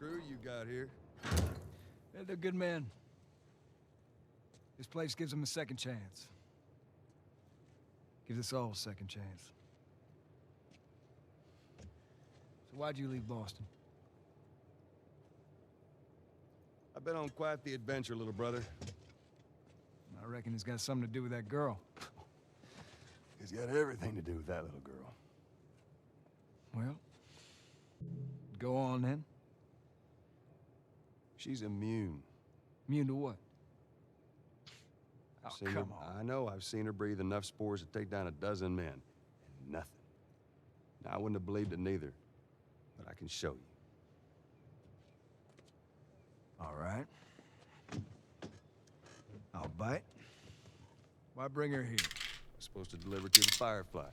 crew you got here? Yeah, they're good men. This place gives them a second chance. Gives us all a second chance. So why'd you leave Boston? I've been on quite the adventure, little brother. I reckon it's got something to do with that girl. It's got everything to do with that little girl. Well, go on then. She's immune. Immune to what? Oh, Seen her- on. I know. I've seen her breathe enough spores to take down a dozen men. And nothing. Now, I wouldn't have believed it neither. But I can show you. All right. I'll bite. Why bring her here? I'm supposed to deliver to the Fireflies.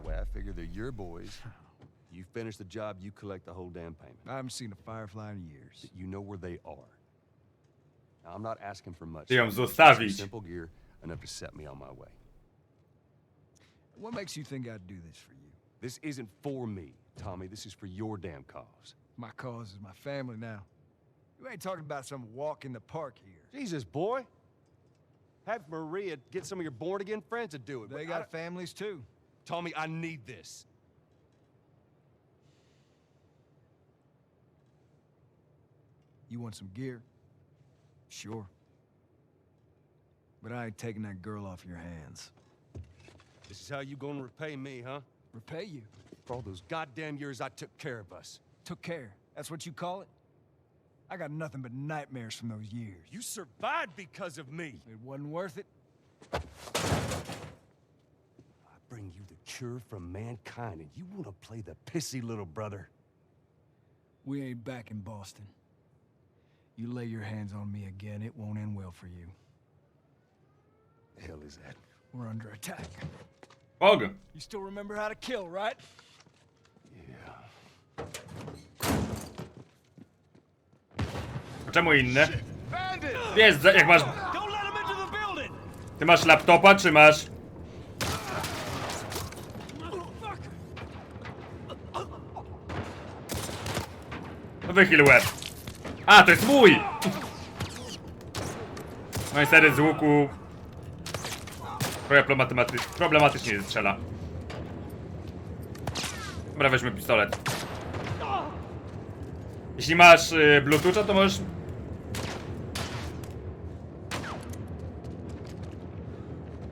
The way I figure they're your boys. You finish the job, you collect the whole damn payment. I haven't seen a firefly in years. You know where they are. Now, I'm not asking for much. Ty ją Just some zostawić. Simple gear, enough to set me on my way. What makes you think I'd do this for you? This isn't for me, Tommy. This is for your damn cause. My cause is my family now. You ain't talking about some walk in the park here. Jesus, boy. Have Maria get some of your born again friends to do it. They but got families too. Tommy, I need this. You want some gear? Sure. But I ain't taking that girl off your hands. This is how you gonna repay me, huh? Repay you. For all those goddamn years I took care of us. Took care. That's what you call it? I got nothing but nightmares from those years. You survived because of me. It wasn't worth it. I bring you the cure from mankind, and you wanna play the pissy little brother. We ain't back in Boston. You lay your hands on me again, it won't end well for you. The hell is that? We're under attack. Bog! You still remember how to kill, right? Yeah. A czemu inne? Wiesz, za- jak masz... Ty masz laptopa, czy masz... No wychyl łeb. A, to jest mój! No niestety z łuku... Problematy problematycznie strzela. Dobra, weźmy pistolet. Jeśli masz y, Bluetootha, to możesz...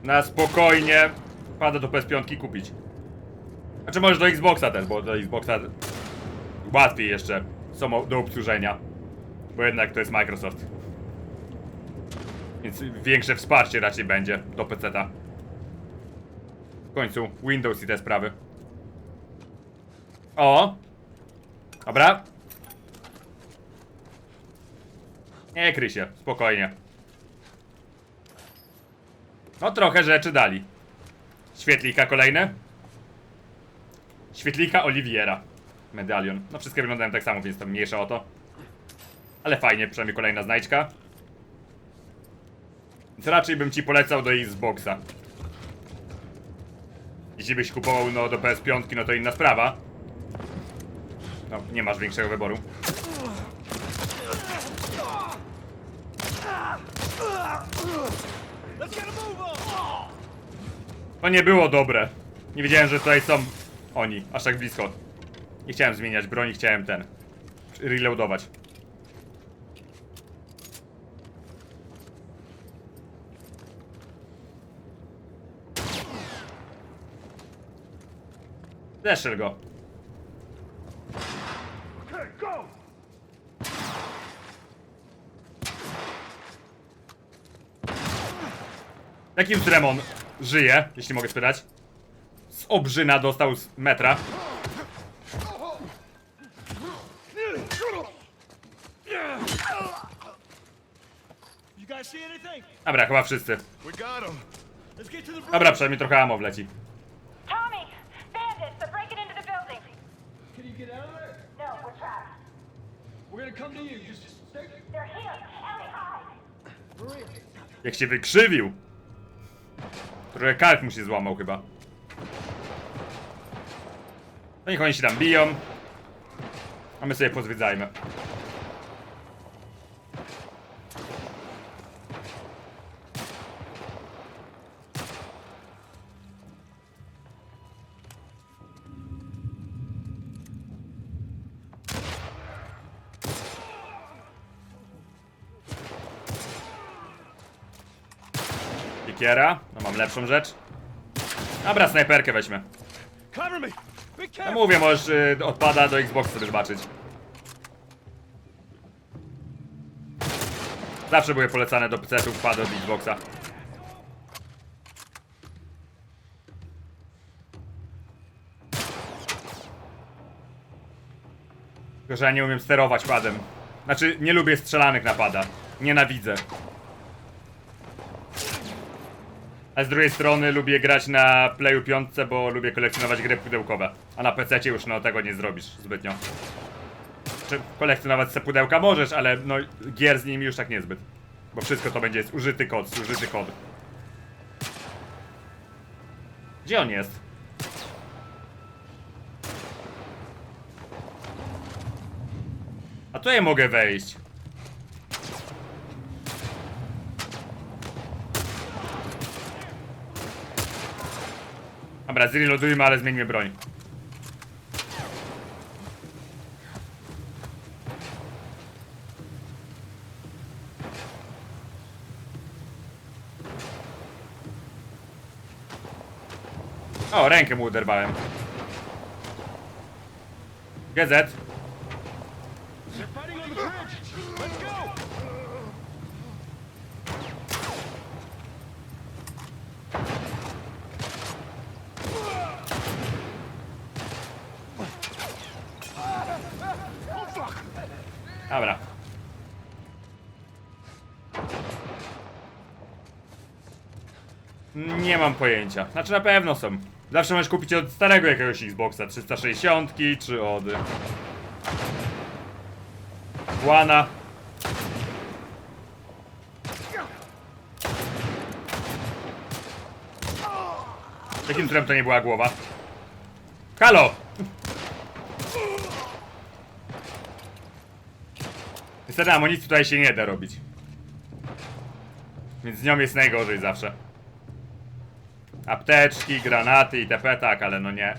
Na spokojnie pada do PS5 kupić. Znaczy możesz do Xboxa też, bo do Xboxa łatwiej jeszcze są do obsłużenia. Bo jednak to jest Microsoft. Więc większe wsparcie raczej będzie do PC-ta. W końcu Windows i te sprawy. O! Dobra. Nie kryj się, spokojnie. No trochę rzeczy dali. Świetlika kolejne. Świetlika Oliwiera. Medalion. No wszystkie wyglądają tak samo, więc to mniejsza o to. Ale fajnie, przynajmniej kolejna znajdźka. Więc raczej bym ci polecał do Xboxa. Jeśli byś kupował no, do PS5, no to inna sprawa. No, nie masz większego wyboru. To nie było dobre. Nie wiedziałem, że tutaj są oni, aż tak blisko. Nie chciałem zmieniać broni, chciałem ten. Reloadować. Zeszel go. Jakim tremon żyje, jeśli mogę spytać? Z obrzyna dostał z metra. Dobra, chyba wszyscy. Dobra, przynajmniej trochę ammo wleci. Tommy! Bandits! They're breaking into the building! Can you get out of there? No, we're trapped. Jak się wykrzywił. Trochę kark mu się złamał chyba. No niech oni się tam biją. A my sobie pozwiedzajmy. No mam lepszą rzecz. Dobra, snajperkę weźmy. No mówię, możesz y, odpada do Xboxa sobie zobaczyć. Zawsze były polecane do PC-ów wpady od Xboxa. Tylko, że ja nie umiem sterować padem. Znaczy, nie lubię strzelanych napada. Nienawidzę. A z drugiej strony lubię grać na Playu 5, bo lubię kolekcjonować gry pudełkowe. A na PC już no tego nie zrobisz zbytnio. Czy kolekcjonować te pudełka możesz, ale no gier z nimi już tak niezbyt. Bo wszystko to będzie zużyty kod, zużyty kod. Gdzie on jest? A tutaj mogę wejść. Dobra, zreloadujmy, ale zmieńmy broń. O, rękę mu uderwałem. GZ. Nie mam pojęcia. Znaczy na pewno są. Zawsze możesz kupić od starego jakiegoś Xboxa 360 czy od Łana. Jakim trem to nie była głowa? Halo! Niestety amunicji tutaj się nie da robić. Więc z nią jest najgorzej zawsze. Apteczki, granaty itp. tak, ale no nie.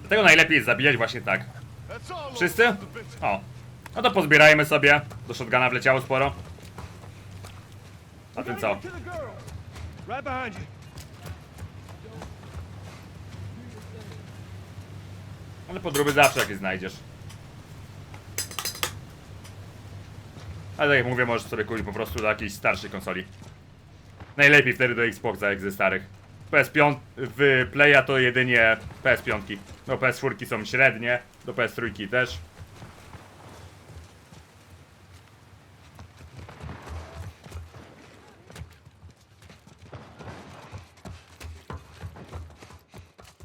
Dlatego najlepiej jest zabijać właśnie tak. Wszyscy? O. No to pozbierajmy sobie. Do shotguna wleciało sporo. A co? Right behind you. Ale podróby zawsze jakieś znajdziesz. Ale tak jak mówię, możesz sobie kupić po prostu do jakiejś starszej konsoli. Najlepiej wtedy do Xboxa jak ze starych. PS5 w Playa to jedynie PS5. No PS4 są średnie, do PS3 też.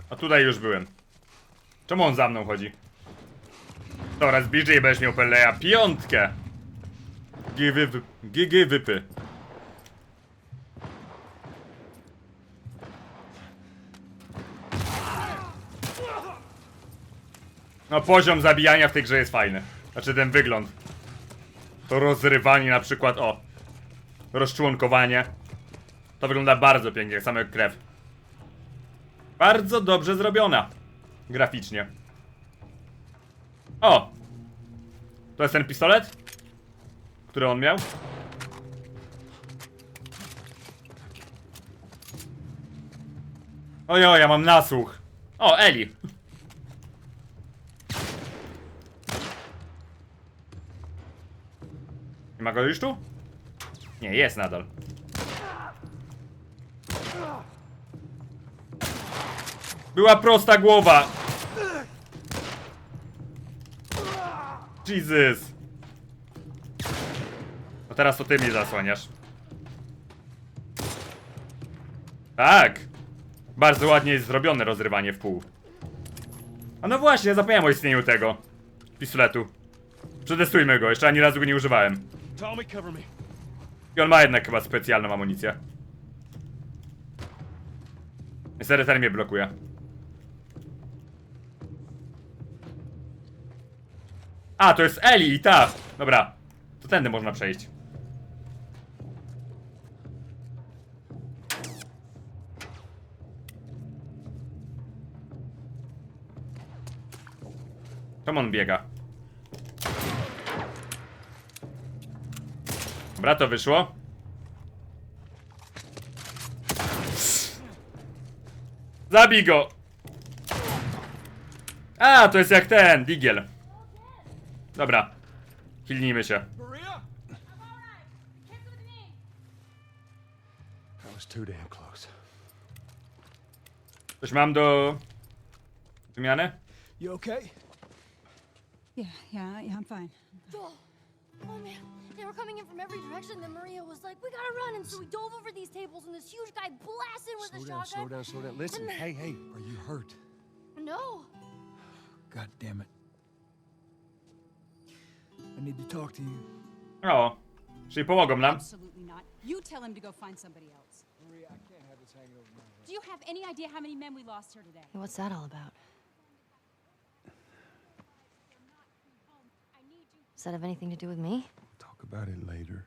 A tutaj już byłem. Czemu on za mną chodzi? Dobra, z BJ będziesz miał Peleja piątkę! Gigy, wy, wypy. No poziom zabijania w tej grze jest fajny. Znaczy ten wygląd. To rozrywanie na przykład, o. Rozczłonkowanie. To wygląda bardzo pięknie, jak same krew. Bardzo dobrze zrobiona. Graficznie. O! To jest ten pistolet? Który on miał? Ojo, ja mam nasłuch. O, Eli. Nie ma go już tu? Nie, jest nadal. Była prosta głowa. Jesus. Teraz to ty mnie zasłaniasz. Tak. Bardzo ładnie jest zrobione rozrywanie w pół. A no właśnie, zapomniałem o istnieniu tego pistoletu. Przetestujmy go, jeszcze ani razu go nie używałem. I on ma jednak chyba specjalną amunicję. Niestety ten mnie blokuje. A, to jest Eli i ta! Dobra, to tędy można przejść. Czemu on biega? Dobra, to wyszło. Zabij go! A, to jest jak ten, Digiel. Dobra. Hilnijmy się. Coś mam do... wymiany? You okay? Yeah, yeah, yeah, I'm fine. Joel! Oh man, they were coming in from every direction. Then Maria was like, "We gotta run!" And so we dove over these tables, and this huge guy blasted with Slow a down, slow shotgun. down, slow down. Listen, hey, hey, are you hurt? No, God damn it. I need to talk to you. O. Czyli pomogą nam. Absolutely not. You tell him to go find somebody else. Maria, I can't have this hanging over my head. Do you have any idea how many men we lost here today? what's that all about? Does that have anything to do with me? We'll Talk about it later.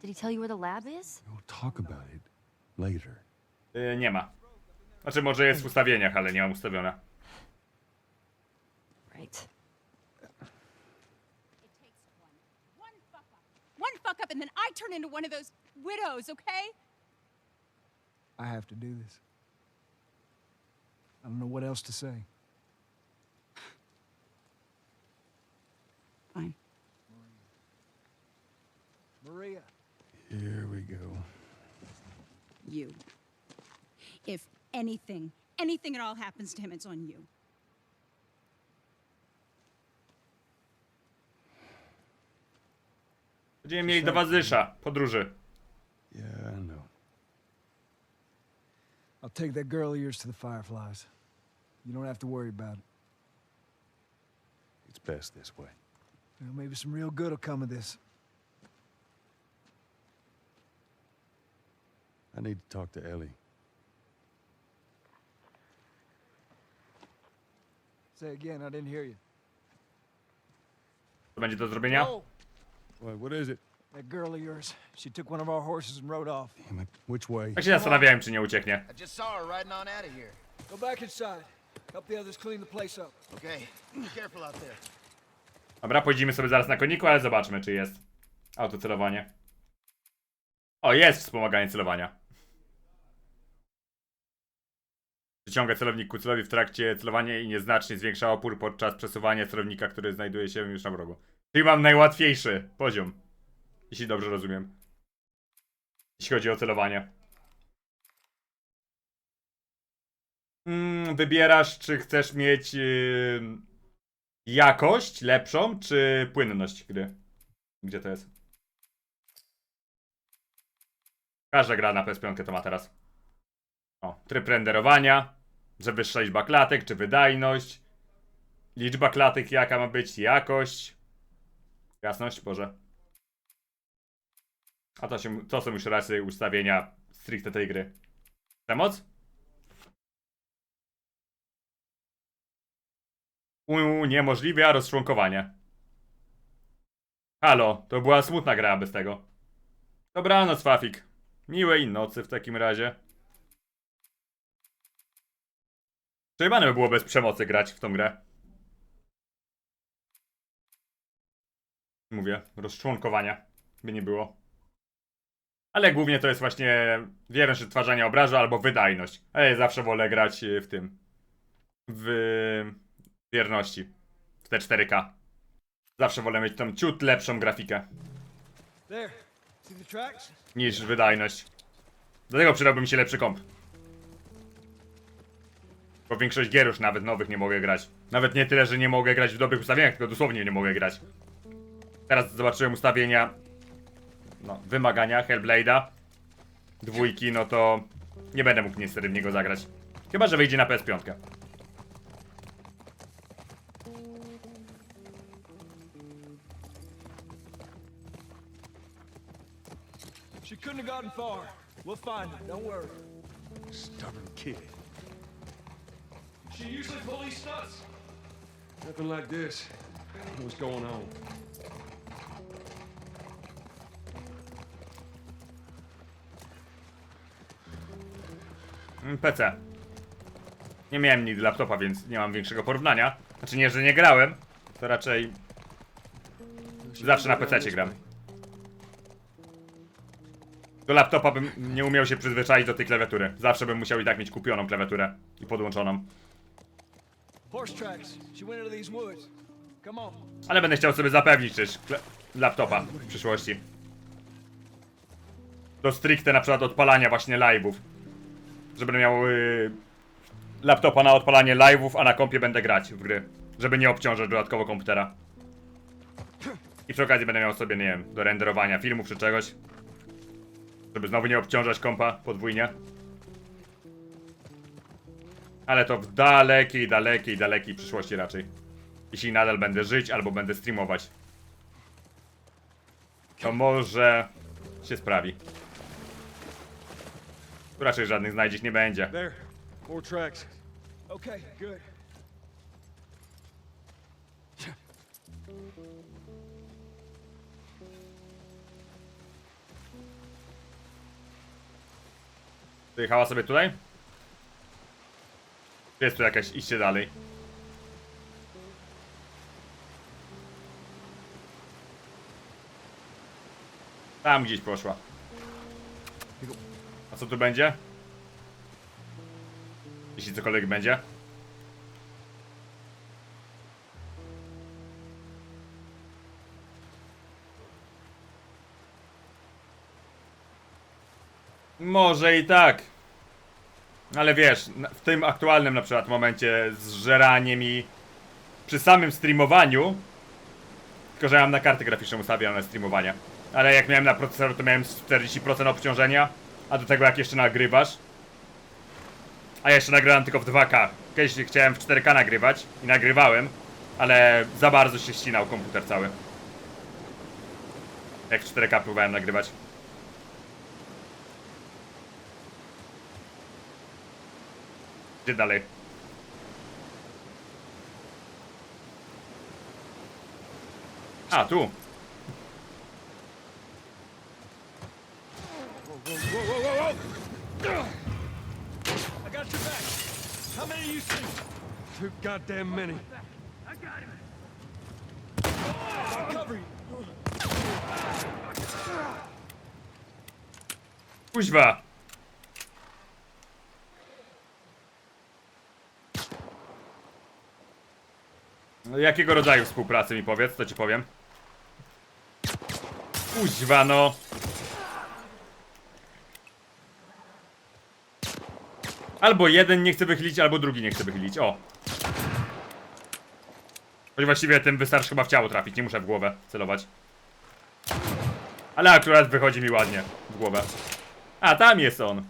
Did he tell you where the lab is? We'll talk about it later. Y, nie ma. Znaczy może jest w ustawieniach, ale nie mam ustawione. Right. It takes one. One fuck up. One fuck up, and then I turn into one of those widows, okay? I have to do this. I don't know what else to say. Fine. Maria. Here we go. You. If anything, anything at all happens to him, it's on you. Będziemy mieli towarzysza, podróży. Yeah, I know. I'll take that girl of yours to the Fireflies. You don't have to worry about it. It's best this way. Well, maybe some real good will come of this. I need to talk to Ellie. Say again, I didn't hear you. Co będzie do zrobienia? What, what is it? That girl of yours, she took one of our horses and rode off. Damn it. Which way? Tak się zastanawiałem, czy nie ucieknie. I just saw her riding on out of here. Go back inside. Help the others clean the place up. Okay, be careful out there. Dobra, pojedziemy sobie zaraz na koniku, ale zobaczmy, czy jest autocelowanie. O, jest wspomaganie celowania. Przyciąga celownik ku celowi w trakcie celowania i nieznacznie zwiększa opór podczas przesuwania celownika, który znajduje się już na wrogu. Czyli mam najłatwiejszy poziom. Jeśli dobrze rozumiem. Jeśli chodzi o celowanie. Mm, wybierasz, czy chcesz mieć yy, jakość lepszą, czy płynność gry? Gdzie to jest? Każda gra na PS5 to ma teraz. O, tryb renderowania, że wyższa liczba klatek, czy wydajność. Liczba klatek, jaka ma być, jakość. Jasność, Boże. A to, się, to są już raczej ustawienia stricte tej gry. Przemoc? Uniemożliwia rozczłonkowanie. Halo, to była smutna gra bez tego. Dobranoc, Fafik. Miłej nocy w takim razie. Przejebane by było bez przemocy grać w tą grę. Mówię, rozczłonkowania by nie było. Ale głównie to jest właśnie wierność odtwarzania obrazu albo wydajność. Ale ja zawsze wolę grać y, w tym. W wierności. W te 4K. Zawsze wolę mieć tą ciut lepszą grafikę niż wydajność. Dlatego przydałby mi się lepszy komp. Bo większość gier już nawet nowych nie mogę grać. Nawet nie tyle, że nie mogę grać w dobrych ustawieniach, tylko dosłownie nie mogę grać. Teraz zobaczyłem ustawienia, no, wymagania Hellblade'a, dwójki, no to nie będę mógł niestety w niego zagrać. Chyba, że wyjdzie na PS5. She couldn't have gotten far. We'll find him, don't worry. Stubborn kid. She usually police stunts. Nothing like this. What's going on? Mm, PC. Nie miałem nigdy laptopa, więc nie mam większego porównania. Znaczy nie, że nie grałem, to raczej zawsze na PC gram. Do laptopa bym nie umiał się przyzwyczaić do tej klawiatury. Zawsze bym musiał i tak mieć kupioną klawiaturę i podłączoną. Horse tracks. She went into these woods. Come on. Ale będę chciał sobie zapewnić też laptopa w przyszłości. Do stricte na przykład odpalania właśnie live'ów. Że będę miał yy, laptopa na odpalanie live'ów, a na kompie będę grać w gry. Żeby nie obciążać dodatkowo komputera. I przy okazji będę miał sobie, nie wiem, do renderowania filmów czy czegoś. Żeby znowu nie obciążać kompa podwójnie. Ale to w dalekiej, dalekiej, dalekiej przyszłości raczej. Jeśli nadal będę żyć albo będę streamować. To może się sprawi. Tu raczej żadnych znajdzieć nie będzie. There. More tracks. Okay, good. Wyjechała sobie tutaj? Jest tu jakieś iście dalej? Tam gdzieś poszła. A co tu będzie? Jeśli cokolwiek będzie. Może i tak. Ale wiesz, na- w tym aktualnym na przykład momencie z żeraniem i przy samym streamowaniu tylko, że ja mam na kartę graficzną ustawione streamowanie. Ale jak miałem na procesor, to miałem 40% obciążenia, a do tego jak jeszcze nagrywasz. A jeszcze nagrywam tylko w 2K. Kiedyś chciałem w 4K nagrywać i nagrywałem, ale za bardzo się ścinał komputer cały. Jak w 4K próbowałem nagrywać. Gdzie dalej? A, tu. I got. How many you see? Too goddamn many. Cover you. Kuźwa! Jakiego rodzaju współpracy mi powiedz, to ci powiem. Kuźwa no! Albo jeden nie chce wychylić, albo drugi nie chce wychylić, o! Choć właściwie tym wystarczy chyba w ciało trafić, nie muszę w głowę celować. Ale akurat wychodzi mi ładnie w głowę. A, tam jest on.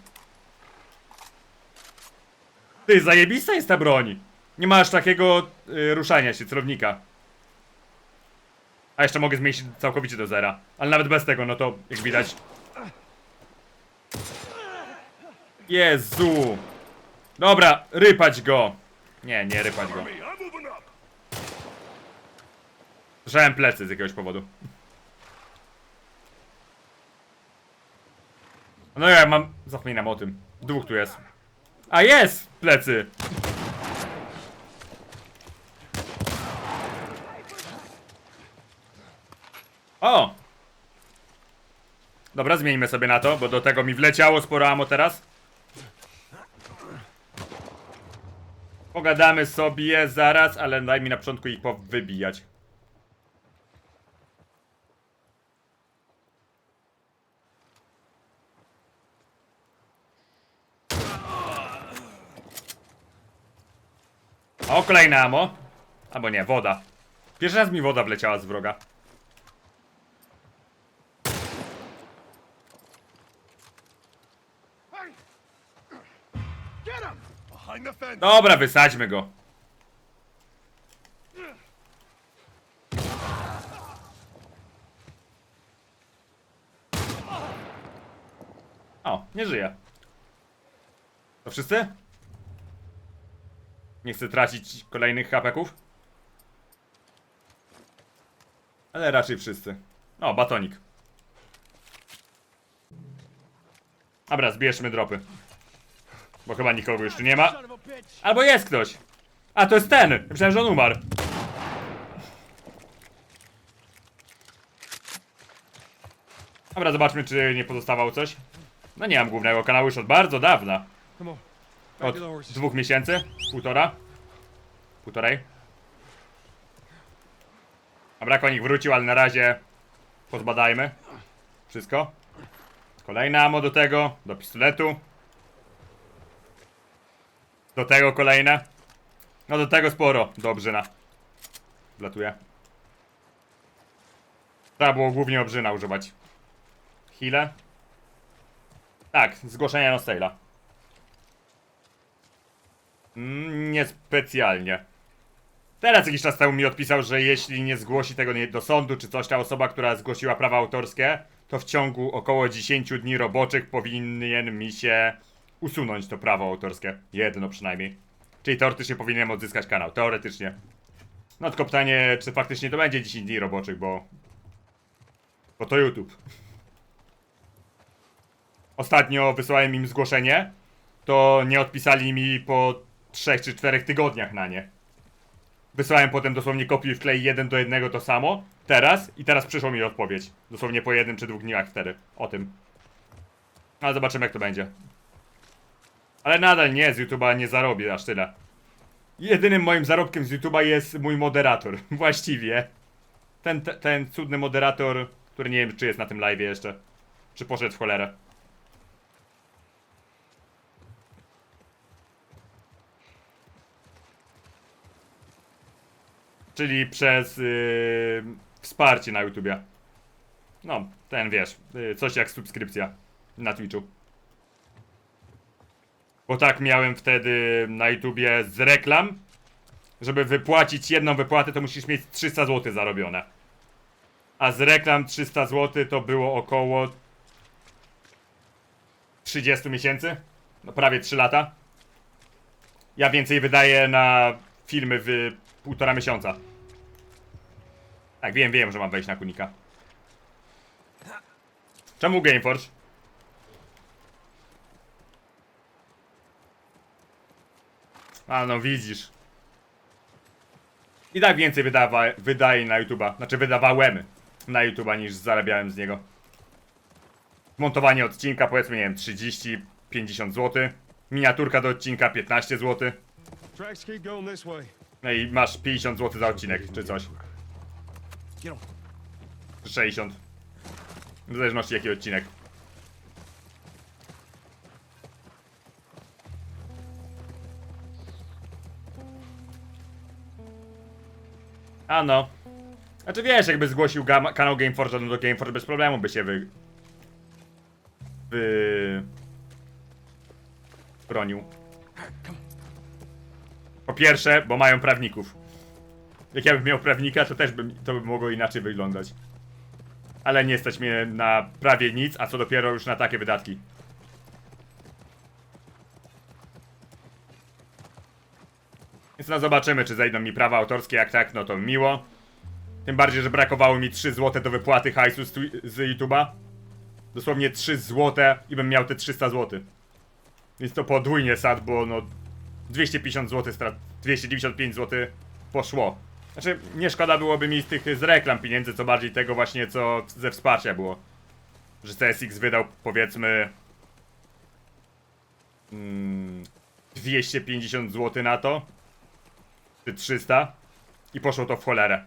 Ty, zajebista jest ta broń. Nie masz takiego y, ruszania się, celownika. A jeszcze mogę zmniejszyć całkowicie do zera. Ale nawet bez tego, no to jak widać. Jezu. Dobra, rypać go. Nie, nie rypać go. Słyszałem plecy z jakiegoś powodu. No ja mam... Zapominam o tym. Dwóch tu jest. A jest! Plecy! O! Dobra, zmieńmy sobie na to, bo do tego mi wleciało sporo amo teraz. Pogadamy sobie zaraz, ale daj mi na początku ich powybijać. O, kolejne amo. Albo nie, woda. Pierwszy raz mi woda wleciała z wroga. Get him! Behind the fence. Dobra, wysadźmy go. O, nie żyje. To wszyscy? Nie chcę tracić kolejnych hapeków. Ale raczej wszyscy. O, batonik. Dobra, zbierzmy dropy. Bo chyba nikogo już nie ma. Albo jest ktoś. A, to jest ten! Myślałem, że on umarł. Dobra, zobaczmy, czy nie pozostawało coś. No nie mam głównego kanału już od bardzo dawna. Od dwóch miesięcy? Półtora? Półtorej? Dobra, konik wrócił, ale na razie pozbadajmy. Wszystko. Kolejne ammo do tego, do pistoletu. Do tego kolejne. No do tego sporo, do obrzyna. Wlatuje. Trzeba było głównie obrzyna używać. Chwilę. Tak, zgłoszenia na Stale'a. Mm, Niespecjalnie. Teraz jakiś czas temu mi odpisał, że jeśli nie zgłosi tego do sądu czy coś, ta osoba, która zgłosiła prawa autorskie, to w ciągu około 10 dni roboczych powinien mi się usunąć to prawo autorskie. Jedno przynajmniej. Czyli teoretycznie powinienem odzyskać kanał. Teoretycznie. No tylko pytanie, czy faktycznie to będzie 10 dni roboczych, bo... Bo to YouTube. Ostatnio wysłałem im zgłoszenie, to nie odpisali mi po 3 czy 4 tygodniach na nie. Wysłałem potem dosłownie kopiuj wklej jeden do jednego to samo, teraz i teraz przyszła mi odpowiedź. Dosłownie po jednym czy dwóch dniach wtedy, o tym. Ale zobaczymy jak to będzie. Ale nadal nie, z YouTube'a nie zarobię aż tyle. Jedynym moim zarobkiem z YouTube'a jest mój moderator, właściwie. Ten, te- ten cudny moderator, który nie wiem czy jest na tym live jeszcze. Czy poszedł w cholerę. Czyli przez yy, wsparcie na YouTubie. No, ten wiesz, yy, coś jak subskrypcja na Twitchu. Bo tak miałem wtedy na YouTubie z reklam. Żeby wypłacić jedną wypłatę, to musisz mieć 300 zł zarobione. A z reklam 300 zł to było około 30 miesięcy. No prawie 3 lata. Ja więcej wydaję na filmy w półtora miesiąca. Tak, wiem, wiem, że mam wejść na kunika. Czemu Gameforge? A no widzisz. I tak więcej wydawa wydaje na YouTube'a. Znaczy wydawałem na YouTube'a niż zarabiałem z niego. Montowanie odcinka powiedzmy, nie wiem, 30-50 zł. Miniaturka do odcinka 15 zł. No i masz 50 zł za odcinek, czy coś. Get 'em. Czy 60. W zależności jaki odcinek. A no. Znaczy wiesz, jakby zgłosił gama- kanał Gameforge, no to Gameforge bez problemu by się wy... Wy... Bronił. Po pierwsze, bo mają prawników. Jak ja bym miał prawnika, to też bym, to by mogło inaczej wyglądać. Ale nie stać mnie na prawie nic, a co dopiero już na takie wydatki. Więc no zobaczymy, czy zejdą mi prawa autorskie, jak tak, no to miło. Tym bardziej, że brakowało mi 3 zł do wypłaty hajsu z, z YouTube'a. Dosłownie 3 zł i bym miał te 300 zł. Więc to podwójnie sad, bo no 250 zł strat, 295 zł poszło. Znaczy, nie szkoda byłoby mi z tych z reklam pieniędzy, co bardziej tego właśnie, co ze wsparcia było. Że CSX wydał, powiedzmy... Mm, 250 zł na to. Czy 300. I poszło to w cholerę.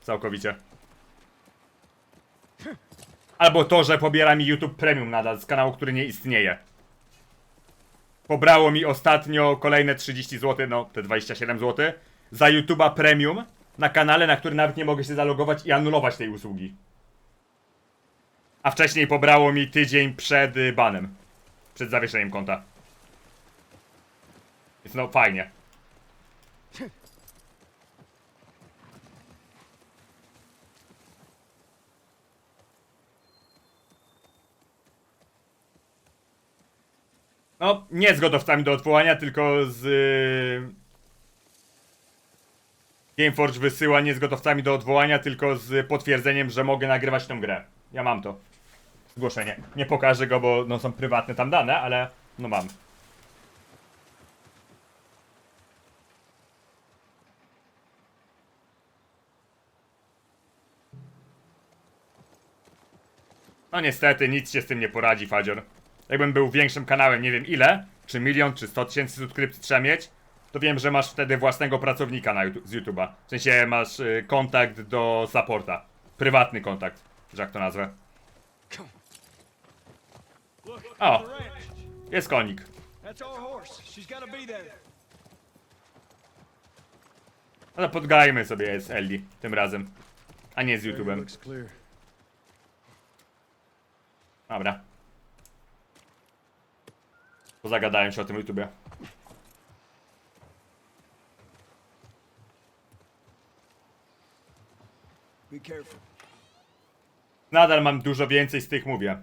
Całkowicie. Albo to, że pobiera mi YouTube Premium nadal z kanału, który nie istnieje. Pobrało mi ostatnio kolejne 30 zł, no te 27 zł, za YouTube'a Premium na kanale, na który nawet nie mogę się zalogować i anulować tej usługi. A wcześniej pobrało mi tydzień przed y, banem. Przed zawieszeniem konta. Więc no fajnie. No, nie z gotowcami do odwołania, tylko z... y, Gameforge wysyła nie z gotowcami do odwołania, tylko z potwierdzeniem, że mogę nagrywać tę grę. Ja mam to. Zgłoszenie. Nie pokażę go, bo no, są prywatne tam dane, ale no mam. No niestety, nic się z tym nie poradzi, Fadzior. Jakbym był większym kanałem, nie wiem ile, czy milion, czy 100 tysięcy subskrypcji trzeba mieć, to wiem, że masz wtedy własnego pracownika na YouTube, z YouTube'a. W sensie masz y, kontakt do supporta. Prywatny kontakt, że jak to nazwę. O. Jest konik. Ale podgajmy sobie z Ellie tym razem. A nie z YouTube'em. Dobra. Pozagadałem się o tym YouTubie. Be careful. Nadal mam dużo więcej z tych, mówię,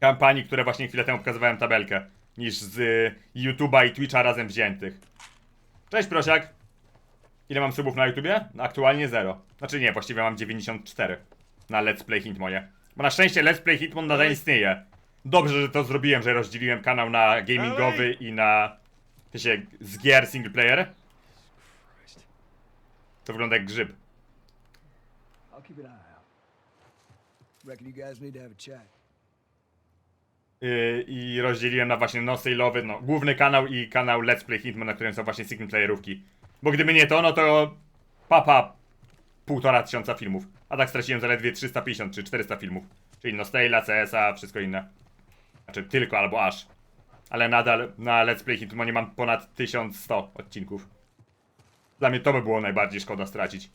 kampanii, które właśnie chwilę temu pokazywałem tabelkę, niż z y, YouTube'a i Twitcha razem wziętych. Cześć prosiak! Ile mam subów na YouTubie? Aktualnie 0. Znaczy nie, właściwie mam 94 na Let's Play Hitmonie. Bo na szczęście Let's Play Hitmon nadal istnieje. Dobrze, że to zrobiłem, że rozdzieliłem kanał na gamingowy i na... w sensie z gier single player. To wygląda jak grzyb. Yy, i rozdzieliłem na właśnie no sale'owy, no główny kanał i kanał Let's Play Hitman, na którym są właśnie single playerówki. Bo gdyby nie to, no to papa półtora tysiąca filmów. A tak straciłem zaledwie 350 czy 400 filmów. Czyli no Stayla, CS-a, wszystko inne. Znaczy tylko albo aż. Ale nadal na Let's Play Hitmanie mam ponad 1100 odcinków. Dla mnie to by było najbardziej szkoda stracić.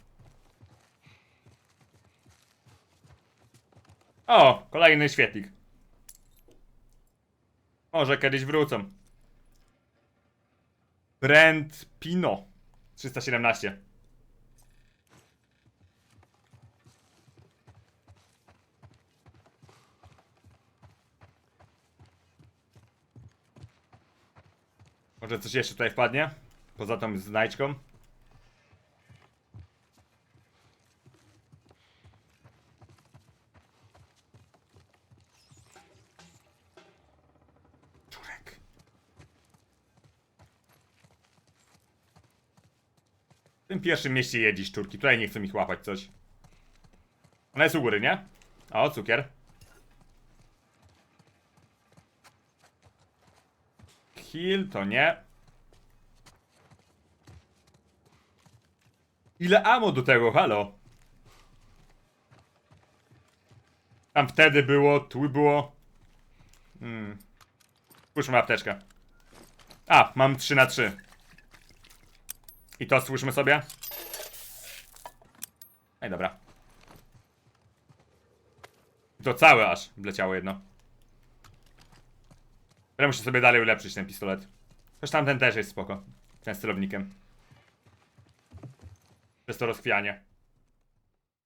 O, kolejny świetlik. Może kiedyś wrócą. Brand Pino 317. Może coś jeszcze tutaj wpadnie? Poza tą znajdźką? Czurek. W tym pierwszym mieście jedzi szczurki. Tutaj nie chcą ich łapać coś. Ona jest u góry, nie? O, cukier. Kill to nie. Ile ammo do tego, halo? Tam wtedy było, tu było. Hmm. Spójrzmy apteczkę. A, mam 3 na 3 I to stwórzmy sobie. Ej, dobra. To całe aż wleciało jedno. Ale muszę sobie dalej ulepszyć ten pistolet. Też tamten też jest spoko. Ten z. Przez to rozchwianie.